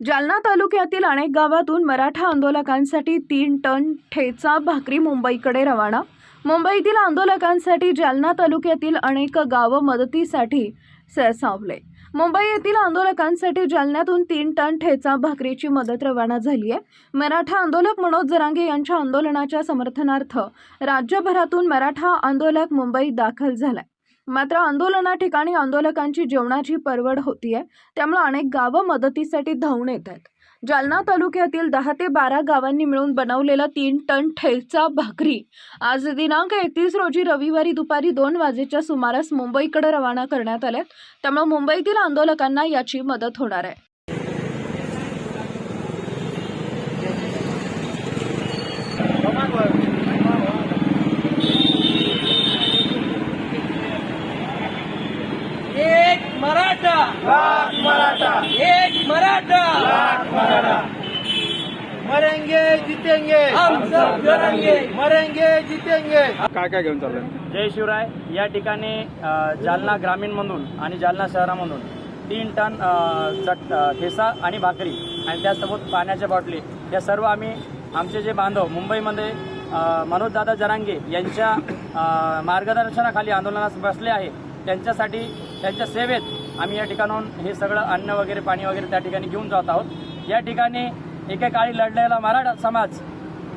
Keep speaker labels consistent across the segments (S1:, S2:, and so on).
S1: जालना तालुक्यातील अनेक गावातून मराठा आंदोलकांसाठी तीन टन ठेचा भाकरी मुंबईकडे रवाना. मुंबईतील आंदोलकांसाठी जालना तालुक्यातील अनेक गावं मदतीसाठी सरसावले. मुंबई येथील आंदोलकांसाठी जालन्यातून तीन टन ठेचा भाकरीची मदत रवाना झाली आहे मराठा आंदोलक मनोज जरांगे यांच्या आंदोलनाच्या समर्थनार्थ राज्यभरातून मराठा आंदोलक मुंबईत दाखल झालाय. मात्र आंदोलना ठिकाणी आंदोलकांची जेवणाची परवड होतीये. त्यामुळे अनेक गावं मदतीसाठी धावून येत आहेत. जालना तालुक्यातील दहा ते बारा गावांनी मिळून बनवलेला तीन टन ठेचा भाकरी आज दिनांक एकतीस रोजी रविवारी दुपारी दोन वाजेच्या सुमारास मुंबईकडे रवाना करण्यात आल्यात. त्यामुळे मुंबईतील आंदोलकांना याची मदत होणार आहे
S2: एक मराठा।
S3: लाख मराठा।
S2: एक मराठा।
S3: लाख मराठा। मरेंगे जितेंगे।
S2: हम सब लढेंगे.
S3: मरेंगे जितेंगे।
S4: काय काय घेऊन चाललंय?
S5: जय शिवराय. या ठिकाणी अ, जालना ग्रामीणमधून आणि जालना शहरामधून तीन टन अ, चट अ, ठेसा आणि भाकरी आणि त्यासोबत पाण्याच्या बाटली या सर्व आम्ही आमचे जे बांधव मुंबईमध्ये अ, मनोजदादा जरांगे यांच्या अ, मार्गदर्शनाखाली आंदोलनास बसले आहे. त्यांच्यासाठी त्यांच्या सेवेत आम्ही या ठिकाणाहून हे सगळं अन्न वगैरे पाणी वगैरे त्या ठिकाणी घेऊन जात आहोत. या ठिकाणी एकेकाळी लढलेला मराठा समाज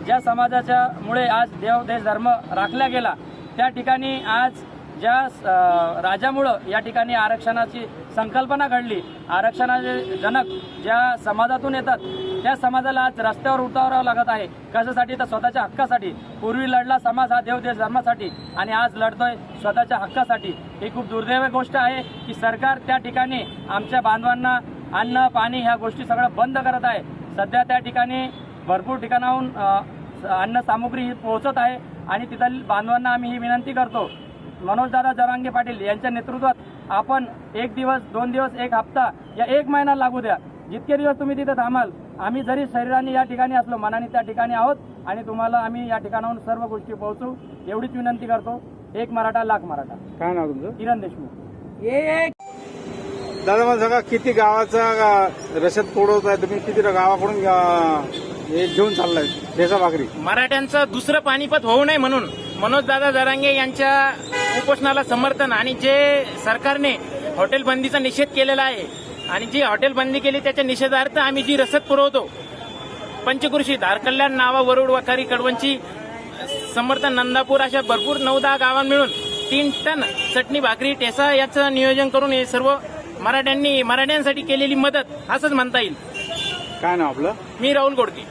S5: ज्या समाजाच्यामुळे आज देव देश धर्म राखला गेला त्या ठिकाणी आज ज्या राजामुळं या ठिकाणी आरक्षणाची संकल्पना घडली आरक्षणाचे जनक ज्या समाजातून येतात त्या समाजाला आज रस्त्यावर उतारावं लागत आहे. कशासाठी? तर स्वतःच्या हक्कासाठी. पूर्वी लढला समाज हा देव देश धर्मासाठी आणि आज लढतोय स्वतःच्या हक्कासाठी. ही खूप दुर्दैव गोष्ट आहे की सरकार त्या ठिकाणी आमच्या बांधवांना अन्न पाणी ह्या गोष्टी सगळं बंद करत आहे. सध्या त्या ठिकाणी भरपूर ठिकाणाहून अन्न सामुग्री ही पोहोचत आहे आणि तिथल्या बांधवांना आम्ही ही विनंती करतो मनोजदादा जरांगे पाटील यांच्या नेतृत्वात आपण एक दिवस दोन दिवस एक हप्ता या एक महिना लागू द्या. जितके दिवस तुम्ही तिथे थांबाल आम्ही जरी शरीराने या ठिकाणी असलो मनाने त्या ठिकाणी आहोत आणि तुम्हाला आम्ही या ठिकाणाहून सर्व गोष्टी पोहोचू एवढीच विनंती करतो. एक मराठा लाख मराठा.
S4: काय नाव तुमचं?
S5: किरण देशमुख.
S2: एक
S4: दादा मला सांगा किती गावाचा रसद पोडवत आहे? तुम्ही किती गावाकडून घेऊन चाललाय? ठेसा भाकरी
S6: मराठ्यांचं दुसरं पानिपत होऊ नये म्हणून. मनोजदादा जरांगे यांच्या उपोषणाला समर्थन आणि जे सरकारने हॉटेल बंदीचा निषेध केलेला आहे आणि जी हॉटेल बंदी केली त्याच्या निषेधार्थ आम्ही जी रसद पुरवतो पंचकृषी धारकल्याण नावा वरुड वखारी कडवंची समर्थन नंदापूर अशा भरपूर नऊ दहा गावां मिळून तीन टन चटणी भाकरी टेसा याचं नियोजन करून हे सर्व मराठ्यांनी मराठ्यांसाठी केलेली मदत असंच म्हणता येईल.
S4: काय नाव आपलं?
S6: मी राहुल गोडके.